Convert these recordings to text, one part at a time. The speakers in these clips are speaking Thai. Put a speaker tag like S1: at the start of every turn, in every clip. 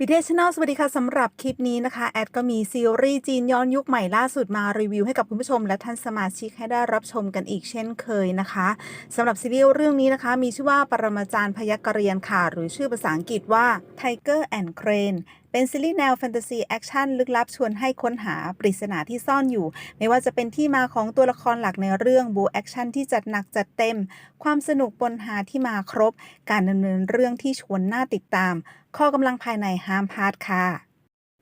S1: บิเทชแนลสวัสดีค่ะสำหรับคลิปนี้นะคะ แอดก็มีซีรีส์จีนย้อนยุคใหม่ล่าสุดมารีวิวให้กับคุณผู้ชม และท่านสมาชิกให้ได้รับชมกันอีกเช่นเคยนะคะสำหรับซีรีส์เรื่องนี้นะคะ มีชื่อว่าปรมาจารย์พยักระเรียนค่ะ หรือชื่อภาษาอังกฤษว่า Tiger and Crane เป็นซีรีส์แนวแฟนตาซีแอคชั่นลึกลับชวนให้ค้นหาปริศนาที่ซ่อนอยู่ ไม่ว่าจะเป็นที่มาของตัวละครหลักในเรื่องบูแอคชั่นที่จัดหนักจัดเต็ม ความสนุกปนหาที่มาครบ การดำเนินเรื่องที่ชวนน่าติดตาม ข้อกำลังภายในห้ามพลาดค่ะ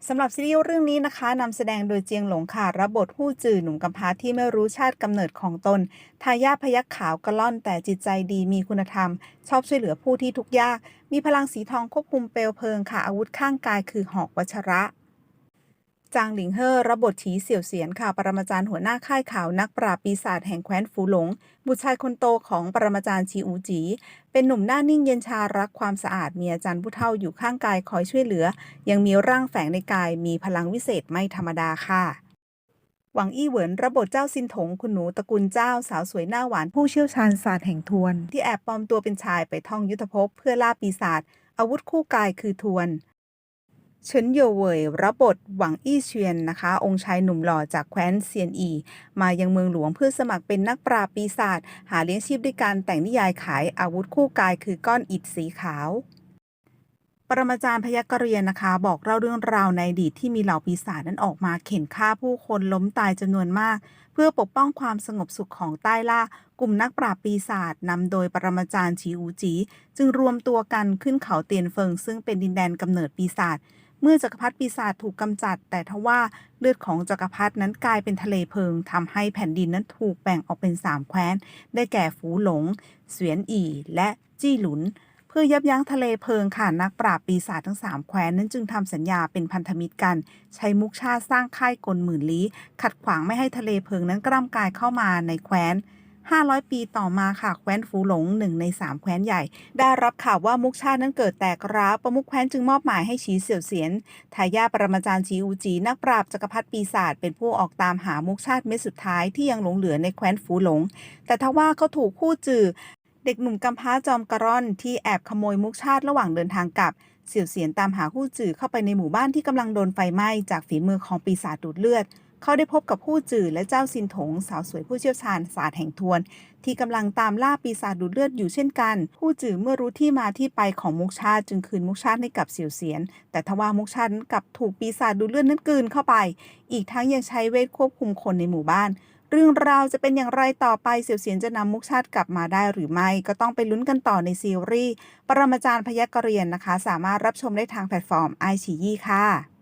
S1: สำหรับซีรีส์เรื่องนี้นะคะนำแสดงโดยเจียงหลงค่ะรับบทผู้จื่อหนุ่มกำพร้าที่ไม่รู้ชาติกำเนิดของตน ทายาทพยักขาวกระล่อนแต่จิตใจดีมีคุณธรรม ชอบช่วยเหลือผู้ที่ทุกข์ยาก มีพลังสีทองควบคุมเปลวเพลิงค่ะอาวุธข้างกายคือหอกวัชระ จางหลิงเฮ่อรับบทฉีเสี่ยวเสียนค่ะ ปรมาจารย์หัวหน้าค่ายข่าวนักปราบปีศาจแห่งแคว้นฝูหลง บุตรชายคนโตของปรมาจารย์ชีอูจี เป็นหนุ่มหน้านิ่งเย็นชารักความสะอาดมีอาจารย์ผู้เฒ่าอยู่ข้างกายคอยช่วยเหลือ ยังมีร่างแฝงในกายมีพลังวิเศษไม่ธรรมดาค่ะหวังอี้เหวินรับบทเจ้าซินถงคุณหนูตระกูลเจ้าสาวสวยหน้าหวานผู้เชี่ยวชาญศาสตร์แห่งทวน ที่แอบปลอมตัวเป็นชายไปท่องยุทธภพเพื่อล่าปีศาจอาวุธคู่กายคือทวน เฉินโยเวยรับบทหวังอี้เชียนนะคะ องค์ชายหนุ่มหล่อจากแคว้นเซียนอี มายังเมืองหลวงเพื่อสมัครเป็นนักปราบปีศาจหาเลี้ยงชีพด้วยการแต่งนิยายขายอาวุธคู่กายคือก้อนอิฐสีขาว ปรมาจารย์พยักระเรียนนะคะ บอกเล่าเรื่องราวในอดีตที่มีเหล่าปีศาจนั้นออกมาเข็นฆ่าผู้คนล้มตายจำนวนมาก เพื่อปกป้องความสงบสุขของใต้ล่ากลุ่มนักปราบปีศาจนำโดยปรมาจารย์ชีอูจี จึงรวมตัวกันขึ้นเขาเตียนเฟิงซึ่งเป็นดินแดนกำเนิดปีศาจ เมื่อจักรพรรดิปีศาจถูกกำจัด แต่ทว่าเลือดของจักรพรรดินั้นกลายเป็นทะเลเพลิงทำให้แผ่นดินนั้นถูกแบ่งออกเป็นสามแคว้น ได้แก่ฝูหลง เสวียนอีและจี้หลุนเพื่อยับยั้งทะเลเพลิงค่ะนักปราบปีศาจทั้งสามแคว้นนั้นจึงทำสัญญาเป็นพันธมิตรกัน ใช้มุกชาตสร้างค่ายกลหมื่นลี้ ขัดขวางไม่ให้ทะเลเพลิงนั้นกล้ำกายเข้ามาในแคว้น 500 ปีต่อมาค่ะแคว้นฟูหลงหนึ่งใน 3 แคว้นใหญ่ ได้รับข่าวว่ามุกชาตินั้นเกิดแตกร้าวประมุขแคว้นจึงมอบหมายให้ฉีเสี่ยวเสียนทายาทปรมาจารย์ชีอูจี นักปราบจักรพรรดิปีศาจเป็นผู้ออกตามหามุกชาติเม็ดสุดท้ายที่ยังหลงเหลือในแคว้นฟูหลง แต่ทว่าเขาถูกคู่จือเด็กหนุ่มกำพร้าจอมกระร่อนที่แอบขโมยมุกชาติระหว่างเดินทางกลับเสี่ยวเสียนตามหาคู่จือเข้าไปในหมู่บ้านที่กำลังโดนไฟไหม้จากฝีมือของปีศาจดูดเลือด เขาได้พบกับผู้จือและเจ้าซินถงสาวสวยผู้เชี่ยวชาญศาสตร์แห่งทวน ที่กำลังตามล่าปีศาจดูดเลือดอยู่เช่นกัน ผู้จือเมื่อรู้ที่มาที่ไปของมุกชาติจึงคืนมุกชาติให้กับเสี่ยวเสียน แต่ทว่ามุกชาตินั้นกลับถูกปีศาจดูดเลือดนั้นกลืนเข้าไป อีกทั้งยังใช้เวทควบคุมคนในหมู่บ้านเรื่องราวจะเป็นอย่างไรต่อไปเสี่ยวเสียนจะนำมุกชาติกลับมาได้หรือไม่ ก็ต้องไปลุ้นกันต่อในซีรีส์ ปรมาจารย์พยักระเรียนนะคะ สามารถรับชมได้ทางแพลตฟอร์มไอชียี่ค่ะ